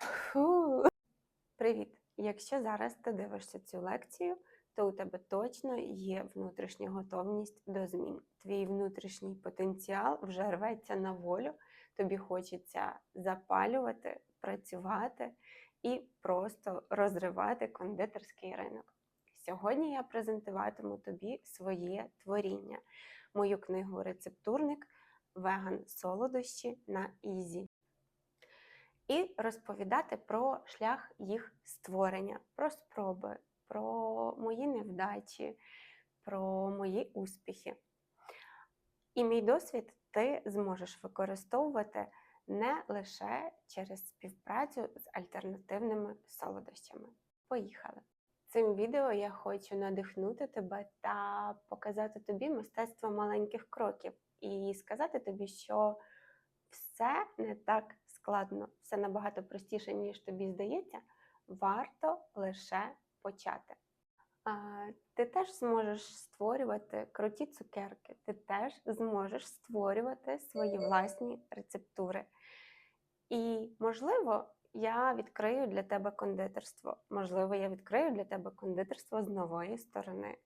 Фу. Привіт! Якщо зараз ти дивишся цю лекцію, то у тебе точно є внутрішня готовність до змін. Твій внутрішній потенціал вже рветься на волю, тобі хочеться запалювати, працювати і просто розривати кондитерський ринок. Сьогодні я презентуватиму тобі своє творіння, мою книгу Рецептурник Веган солодощі на Ізі. І розповідати про шлях їх створення, про спроби, про мої невдачі, про мої успіхи. І мій досвід ти зможеш використовувати не лише через співпрацю з альтернативними солодощами. Поїхали! Цим відео я хочу надихнути тебе та показати тобі мистецтво маленьких кроків і сказати тобі, що все не так складно, все набагато простіше, ніж тобі здається, варто лише почати. Ти теж зможеш створювати круті цукерки, ти теж зможеш створювати свої власні рецептури. І, можливо, я відкрию для тебе кондитерство. Можливо, я відкрию для тебе кондитерство з нової сторони.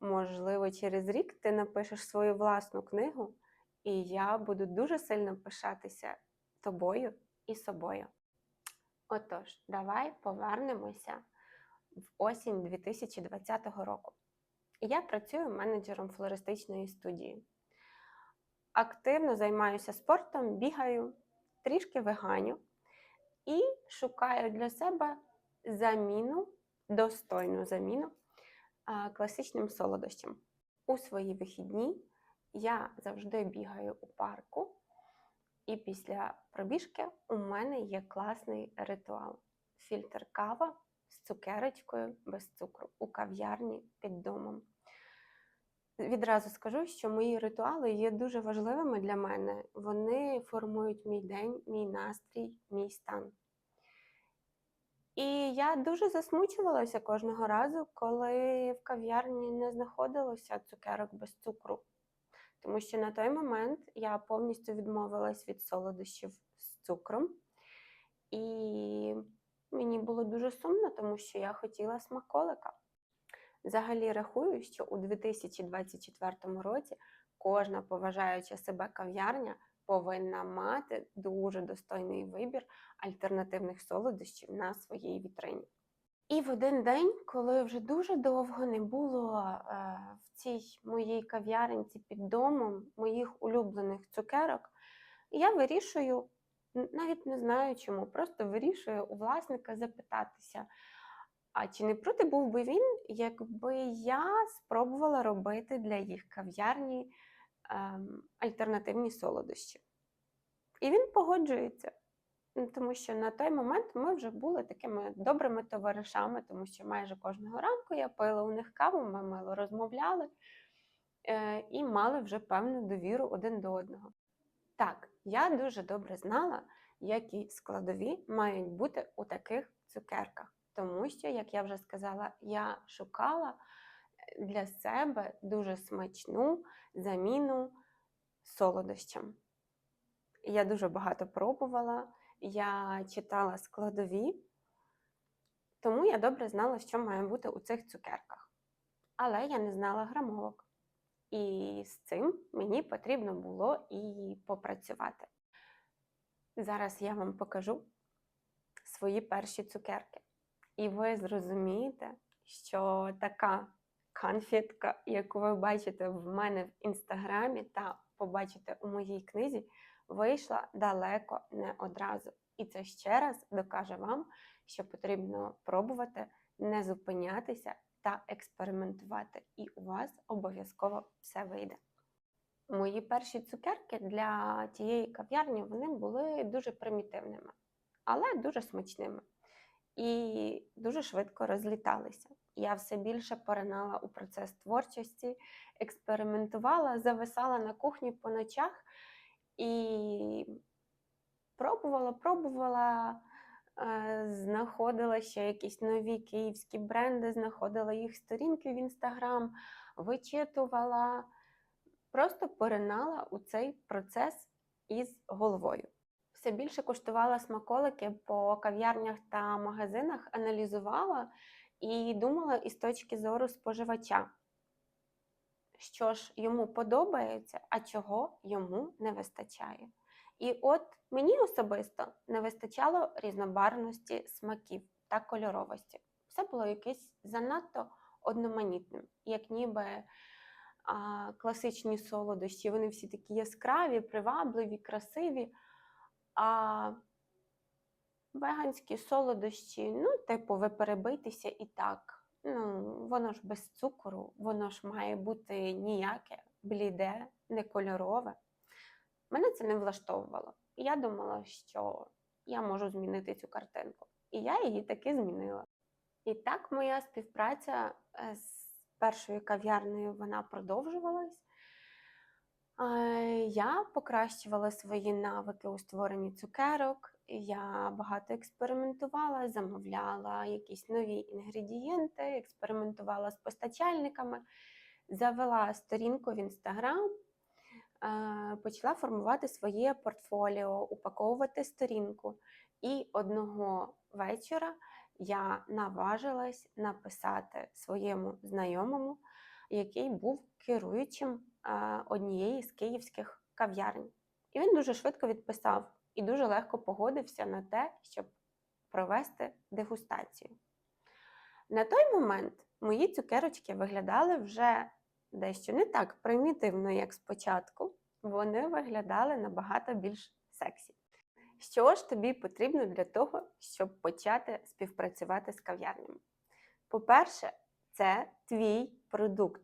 Можливо, через рік ти напишеш свою власну книгу, і я буду дуже сильно пишатися тобою і собою. Отож, давай повернемося в осінь 2020 року. Я працюю менеджером флористичної студії. Активно займаюся спортом, бігаю, трішки веганю і шукаю для себе заміну, достойну заміну класичним солодощам. У свої вихідні я завжди бігаю у парку, і після пробіжки у мене є класний ритуал: фільтр кава з цукерочкою без цукру у кав'ярні під домом. Відразу скажу, що мої ритуали є дуже важливими для мене. Вони формують мій день, мій настрій, мій стан. І я дуже засмучувалася кожного разу, коли в кав'ярні не знаходилося цукерок без цукру. Тому що на той момент я повністю відмовилась від солодощів з цукром. І мені було дуже сумно, тому що я хотіла смаколика. Взагалі рахую, що у 2024 році кожна поважаюча себе кав'ярня повинна мати дуже достойний вибір альтернативних солодощів на своїй вітрині. І в один день, коли вже дуже довго не було е, в цій моїй кав'яринці під домом моїх улюблених цукерок, я вирішую, навіть не знаю чому, просто вирішую у власника запитатися. А чи не проти був би він, якби я спробувала робити для їх кав'ярні ем, альтернативні солодощі? І він погоджується. Тому що на той момент ми вже були такими добрими товаришами, тому що майже кожного ранку я пила у них каву, ми мило розмовляли е, і мали вже певну довіру один до одного. Так, я дуже добре знала, які складові мають бути у таких цукерках, тому що, як я вже сказала, я шукала е, для себе дуже смачну заміну солодощам. Я дуже багато пробувала я читала складові, тому я добре знала, що має бути у цих цукерках. Але я не знала грамовок. І з цим мені потрібно було і попрацювати. Зараз я вам покажу свої перші цукерки. І ви зрозумієте, що така конфетка, яку ви бачите в мене в інстаграмі та побачите у моїй книзі, вийшла далеко не одразу. І це ще раз докаже вам, що потрібно пробувати не зупинятися та експериментувати. І у вас обов'язково все вийде. Мої перші цукерки для тієї кав'ярні вони були дуже примітивними, але дуже смачними. І дуже швидко розліталися. Я все більше поринала у процес творчості, експериментувала, зависала на кухні по ночах і пробувала, пробувала, е, знаходила ще якісь нові київські бренди, знаходила їх сторінки в інстаграм, вичитувала, просто поринала у цей процес із головою. Все більше куштувала смаколики по кав'ярнях та магазинах, аналізувала і думала із точки зору споживача, що ж йому подобається, а чого йому не вистачає. І от мені особисто не вистачало різнобарвності смаків та кольоровості. Все було якесь занадто одноманітним, як ніби а, класичні солодощі. Вони всі такі яскраві, привабливі, красиві. А веганські солодощі, ну, типу, ви перебийтеся і так. Ну, воно ж без цукру, воно ж має бути ніяке, бліде, не кольорове. Мене це не влаштовувало. Я думала, що я можу змінити цю картинку. І я її таки змінила. І так моя співпраця е, з першою кав'ярнею вона продовжувалась. Е, Я покращувала свої навики у створенні цукерок. Я багато експериментувала, замовляла якісь нові інгредієнти, експериментувала з постачальниками, завела сторінку в інстаграм, е, почала формувати своє портфоліо, упаковувати сторінку. І одного вечора я наважилась написати своєму знайомому, який був керуючим однієї з київських кав'ярень. І він дуже швидко відписав і дуже легко погодився на те, щоб провести дегустацію. На той момент мої цукерочки виглядали вже дещо не так примітивно, як спочатку. Вони виглядали набагато більш сексі. Що ж тобі потрібно для того, щоб почати співпрацювати з кав'ярнями? По-перше, це твій продукт,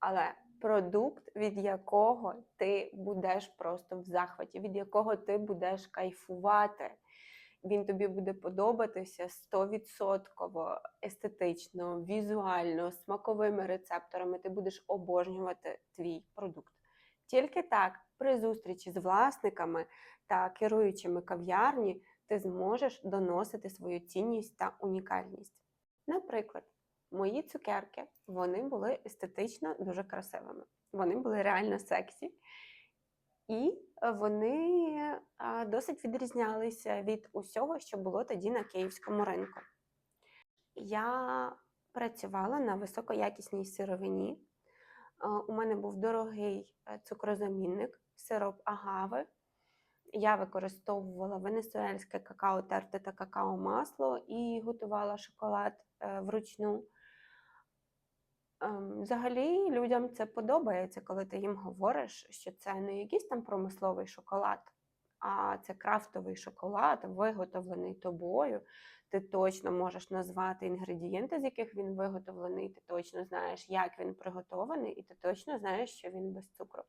але продукт, від якого ти будеш просто в захваті, від якого ти будеш кайфувати. Він тобі буде подобатися 100% естетично, візуально, смаковими рецепторами. Ти будеш обожнювати твій продукт. Тільки так, при зустрічі з власниками та керуючими кав'ярні, ти зможеш доносити свою цінність та унікальність. Наприклад, мої цукерки вони були естетично дуже красивими. Вони були реально сексі. І вони досить відрізнялися від усього, що було тоді на київському ринку. Я працювала на високоякісній сировині. У мене був дорогий е, цукрозамінник, сироп агави. Я використовувала венесуельське какао терте та какао масло і готувала шоколад е, вручну. Ем, взагалі людям це подобається, коли ти їм говориш, що це не якийсь там промисловий шоколад, а це крафтовий шоколад, виготовлений тобою. Ти точно можеш назвати інгредієнти, з яких він виготовлений, ти точно знаєш, як він приготований, і ти точно знаєш, що він без цукру.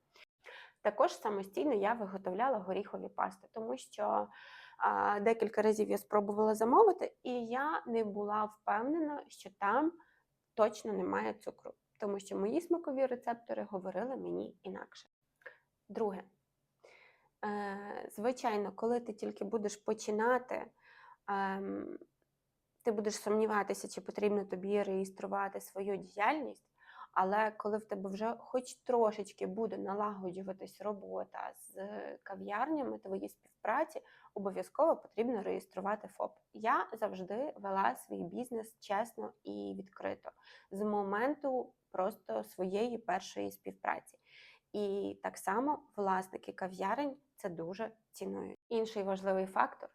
Також самостійно я виготовляла горіхові пасти, тому що а, декілька разів я спробувала замовити, і я не була впевнена, що там точно немає цукру, тому що мої смакові рецептори говорили мені інакше. Друге, е, звичайно, коли ти тільки будеш починати, е, ти будеш сумніватися, чи потрібно тобі реєструвати свою діяльність. Але коли в тебе вже хоч трошечки буде налагоджуватись робота з кав'ярнями твої співпраці, обов'язково потрібно реєструвати ФОП. Я завжди вела свій бізнес чесно і відкрито з моменту просто своєї першої співпраці. І так само власники кав'ярень це дуже цінують. Інший важливий фактор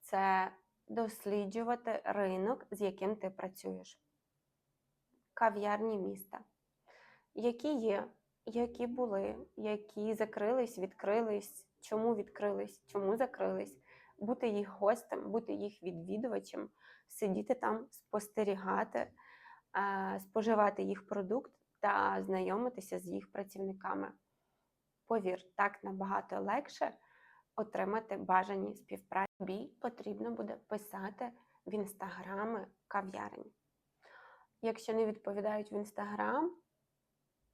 це досліджувати ринок, з яким ти працюєш кав'ярні міста, які є, які були, які закрились, відкрились, чому відкрились, чому закрились, бути їх гостем, бути їх відвідувачем, сидіти там, спостерігати, споживати їх продукт та знайомитися з їх працівниками. Повір, так набагато легше отримати бажані співпраці. Тобі потрібно буде писати в інстаграми кав'ярень. Якщо не відповідають в інстаграм,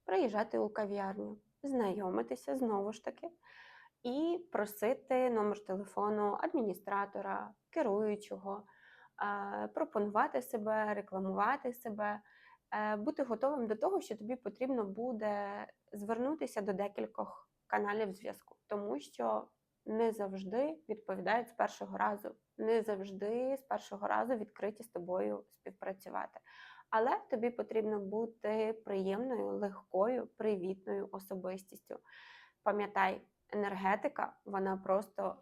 приїжджати у кав'ярню, знайомитися знову ж таки, і просити номер телефону адміністратора, керуючого, пропонувати себе, рекламувати себе, е, бути готовим до того, що тобі потрібно буде звернутися до декількох каналів зв'язку, тому що не завжди відповідають з першого разу, не завжди з першого разу відкриті з тобою співпрацювати. Але тобі потрібно бути приємною, легкою, привітною особистістю. Пам'ятай, енергетика, вона просто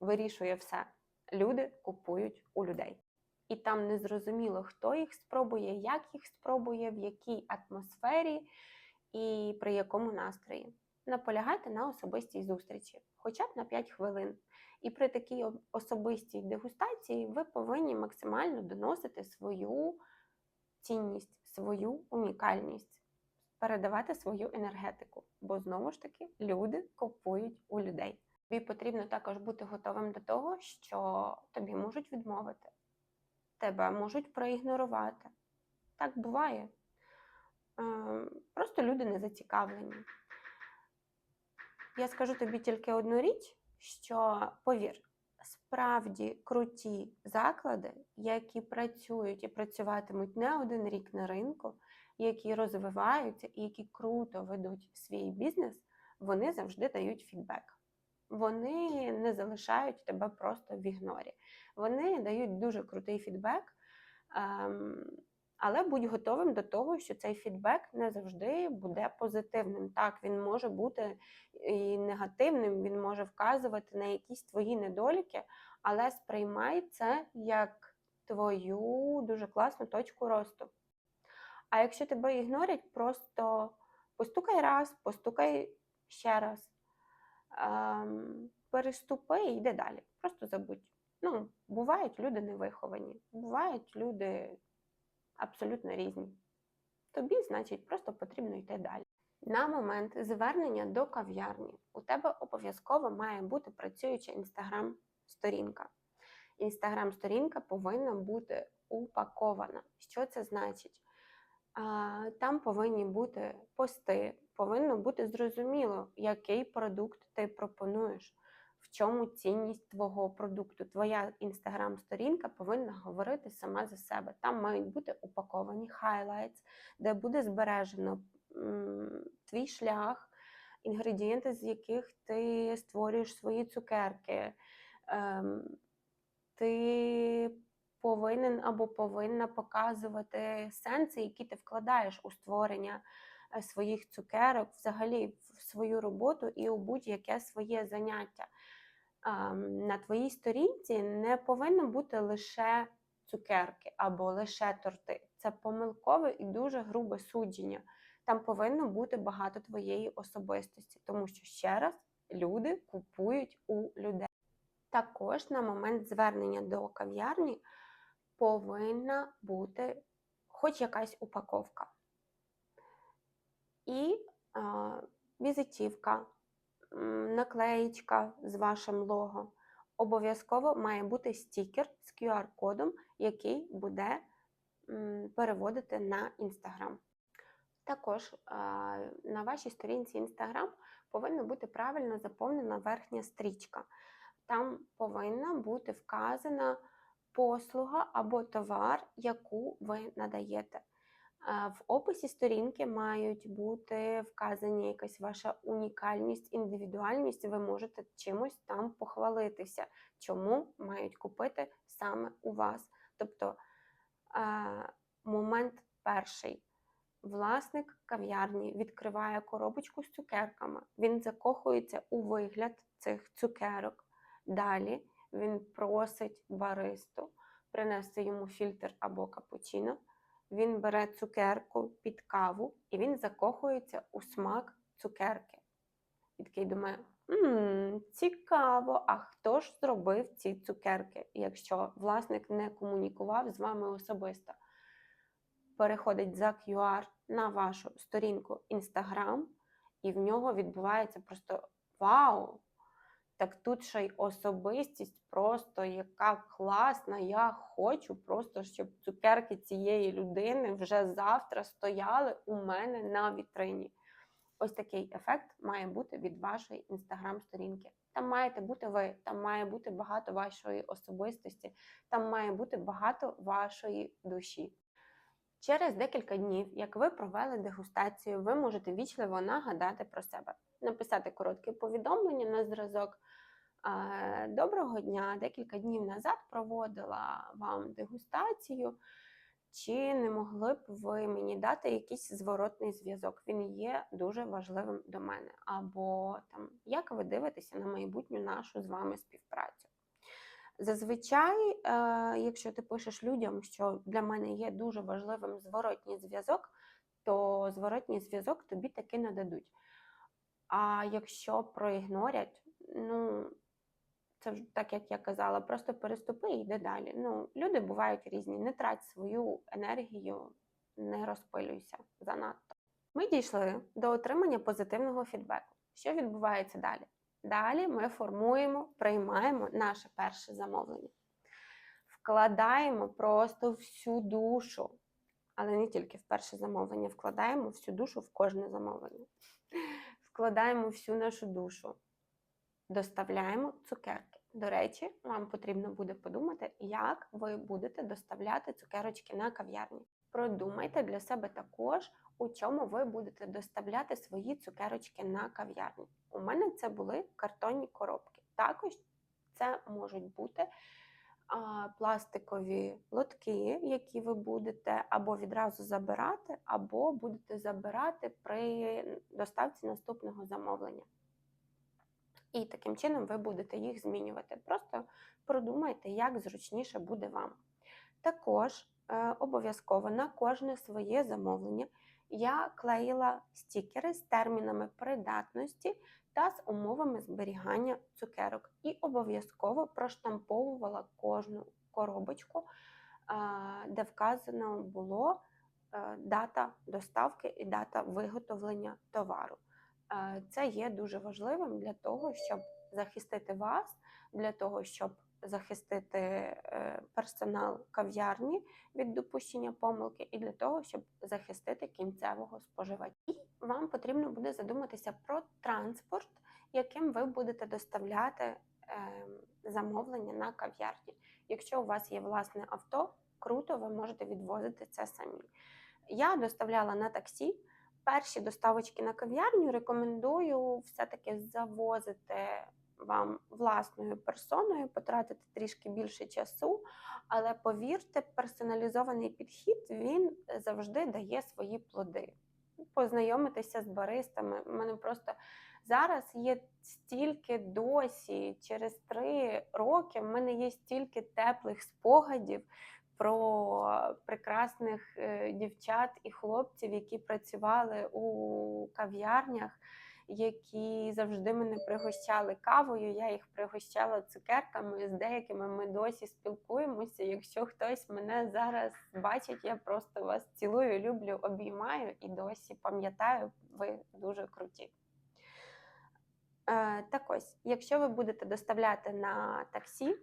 вирішує все. Люди купують у людей. І там не зрозуміло, хто їх спробує, як їх спробує, в якій атмосфері і при якому настрої. Наполягайте на особистій зустрічі, хоча б на 5 хвилин. І при такій особистій дегустації ви повинні максимально доносити свою цінність, свою унікальність, передавати свою енергетику. Бо знову ж таки люди купують у людей. Тобі потрібно також бути готовим до того, що тобі можуть відмовити, тебе можуть проігнорувати. Так буває. Е, Просто люди не зацікавлені. Я скажу тобі тільки одну річ, що повір, справді круті заклади, які працюють і працюватимуть не один рік на ринку, які розвиваються і які круто ведуть свій бізнес, вони завжди дають фідбек. Вони не залишають тебе просто в ігнорі. Вони дають дуже крутий фідбек. Але будь готовим до того, що цей фідбек не завжди буде позитивним. Так, він може бути і негативним, він може вказувати на якісь твої недоліки, але сприймай це як твою дуже класну точку росту. А якщо тебе ігнорять, просто постукай раз, постукай ще раз, ем, переступи і йди далі. Просто забудь. Ну, бувають люди невиховані, бувають люди абсолютно різні. Тобі, значить, просто потрібно йти далі. На момент звернення до кав'ярні у тебе обов'язково має бути працююча інстаграм-сторінка. Інстаграм-сторінка повинна бути упакована. Що це значить? Там повинні бути пости, повинно бути зрозуміло, який продукт ти пропонуєш, в чому цінність твого продукту. Твоя інстаграм-сторінка повинна говорити сама за себе. Там мають бути упаковані хайлайтс, де буде збережено твій шлях, інгредієнти, з яких ти створюєш свої цукерки. Ем, ти повинен або повинна показувати сенси, які ти вкладаєш у створення е, своїх цукерок, взагалі в свою роботу і у будь-яке своє заняття. На твоїй сторінці не повинно бути лише цукерки або лише торти. Це помилкове і дуже грубе судження. Там повинно бути багато твоєї особистості, тому що ще раз люди купують у людей. Також на момент звернення до кав'ярні повинна бути хоч якась упаковка. І а, візитівка, наклеєчка з вашим лого. Обов'язково має бути стікер з QR-кодом, який буде переводити на Instagram. Також на вашій сторінці Instagram повинна бути правильно заповнена верхня стрічка. Там повинна бути вказана послуга або товар, яку ви надаєте. В описі сторінки мають бути вказані якась ваша унікальність, індивідуальність. Ви можете чимось там похвалитися, чому мають купити саме у вас. Тобто момент перший. Власник кав'ярні відкриває коробочку з цукерками. Він закохується у вигляд цих цукерок. Далі він просить баристу принести йому фільтр або капучино. Він бере цукерку під каву і він закохується у смак цукерки. І такий думає: «Ммм, цікаво, а хто ж зробив ці цукерки, якщо власник не комунікував з вами особисто? Переходить за QR на вашу сторінку Instagram, і в нього відбувається просто вау! Так тут ще й особистість, просто яка класна. Я хочу просто, щоб цукерки цієї людини вже завтра стояли у мене на вітрині. Ось такий ефект має бути від вашої інстаграм-сторінки. Там маєте бути ви, там має бути багато вашої особистості, там має бути багато вашої душі. Через декілька днів, як ви провели дегустацію, ви можете вічливо нагадати про себе, написати коротке повідомлення на зразок. Е, Доброго дня! Декілька днів назад проводила вам дегустацію. Чи не могли б ви мені дати якийсь зворотний зв'язок? Він є дуже важливим до мене. Або там, як ви дивитеся на майбутню нашу з вами співпрацю? Зазвичай, е, якщо ти пишеш людям, що для мене є дуже важливим зворотній зв'язок, то зворотній зв'язок тобі таки нададуть. А якщо проігнорять, ну це ж так, як я казала, просто переступи і йди далі. Ну, люди бувають різні, не трать свою енергію, не розпилюйся занадто. Ми дійшли до отримання позитивного фідбеку. Що відбувається далі? Далі ми формуємо, приймаємо наше перше замовлення, вкладаємо просто всю душу, але не тільки в перше замовлення, вкладаємо всю душу в кожне замовлення. Вкладаємо всю нашу душу, доставляємо цукерки. До речі, вам потрібно буде подумати, як ви будете доставляти цукерочки на кав'ярні. Продумайте для себе також, у чому ви будете доставляти свої цукерочки на кав'ярні. У мене це були картонні коробки. Також це можуть бути пластикові лотки, які ви будете або відразу забирати, або будете забирати при доставці наступного замовлення. І таким чином ви будете їх змінювати. Просто продумайте, як зручніше буде вам. Також е, обов'язково на кожне своє замовлення я клеїла стікери з термінами придатності та з умовами зберігання цукерок. І обов'язково проштамповувала кожну коробочку, де вказано було е, дата доставки і дата виготовлення товару. Е, Це є дуже важливим для того, щоб захистити вас, для того, щоб захистити е, персонал кав'ярні від допущення помилки, і для того, щоб захистити кінцевого споживача. І вам потрібно буде задуматися про транспорт, яким ви будете доставляти е, замовлення на кав'ярні. Якщо у вас є власне авто, круто, ви можете відвозити це самі. Я доставляла на таксі. Перші доставочки на кав'ярню рекомендую все-таки завозити вам власною персоною, потратити трішки більше часу, але повірте, персоналізований підхід він завжди дає свої плоди. Познайомитися з баристами. У мене просто зараз є стільки досі, через три роки в мене є стільки теплих спогадів про прекрасних е, дівчат і хлопців, які працювали у кав'ярнях, які завжди мене пригощали кавою. Я їх пригощала цукерками. З деякими ми досі спілкуємося. Якщо хтось мене зараз бачить, я просто вас цілую, люблю, обіймаю і досі пам'ятаю, ви дуже круті. Е, Так ось, якщо ви будете доставляти на таксі,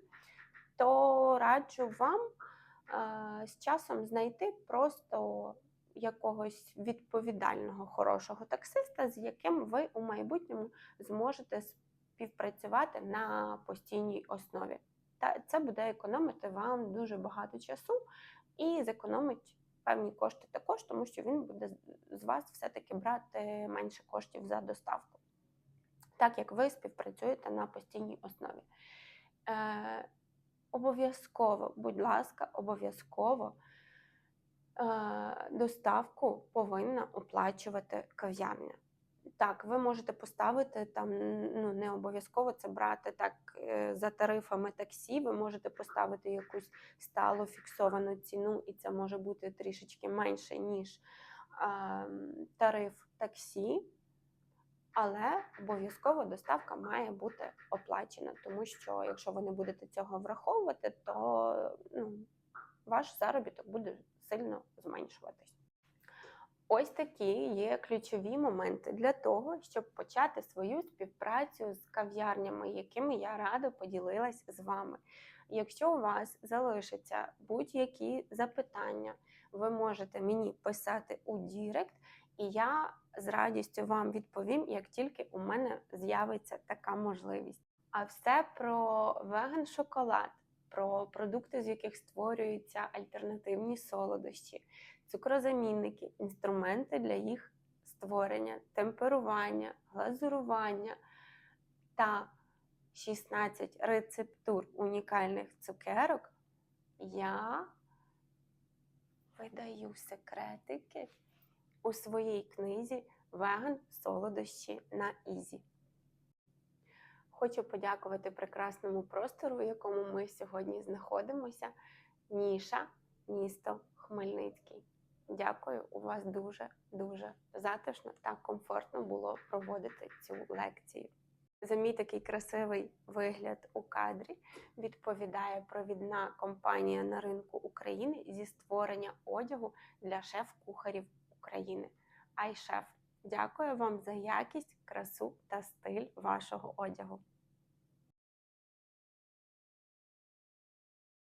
то раджу вам е, з часом знайти просто якогось відповідального хорошого таксиста, з яким ви у майбутньому зможете співпрацювати на постійній основі. Та це буде економити вам дуже багато часу і зекономить певні кошти також, тому що він буде з вас все-таки брати менше коштів за доставку, так як ви співпрацюєте на постійній основі. Е, Обов'язково, будь ласка, обов'язково доставку повинна оплачувати кав'ярня. Так, ви можете поставити там, ну не обов'язково це брати так е, за тарифами таксі. Ви можете поставити якусь сталу фіксовану ціну, і це може бути трішечки менше, ніж е, тариф таксі. Але обов'язково доставка має бути оплачена, тому що якщо ви не будете цього враховувати, то ну, ваш заробіток буде сильно зменшуватись. Ось такі є ключові моменти для того, щоб почати свою співпрацю з кав'ярнями, якими я радо поділилась з вами. Якщо у вас залишаться будь-які запитання, ви можете мені писати у Дірект, і я з радістю вам відповім, як тільки у мене з'явиться така можливість. А все про веган шоколад, про продукти, з яких створюються альтернативні солодощі, цукрозамінники, інструменти для їх створення, темперування, глазурування та 16 рецептур унікальних цукерок, я видаю секретики у своїй книзі Веган солодощі на Ізі. Хочу подякувати прекрасному простору, в якому ми сьогодні знаходимося. Ніша, місто Хмельницький. Дякую, у вас дуже дуже затишно та комфортно було проводити цю лекцію. За мій такий красивий вигляд у кадрі відповідає провідна компанія на ринку України зі створення одягу для шеф-кухарів України. iChef. Дякую вам за якість, красу та стиль вашого одягу.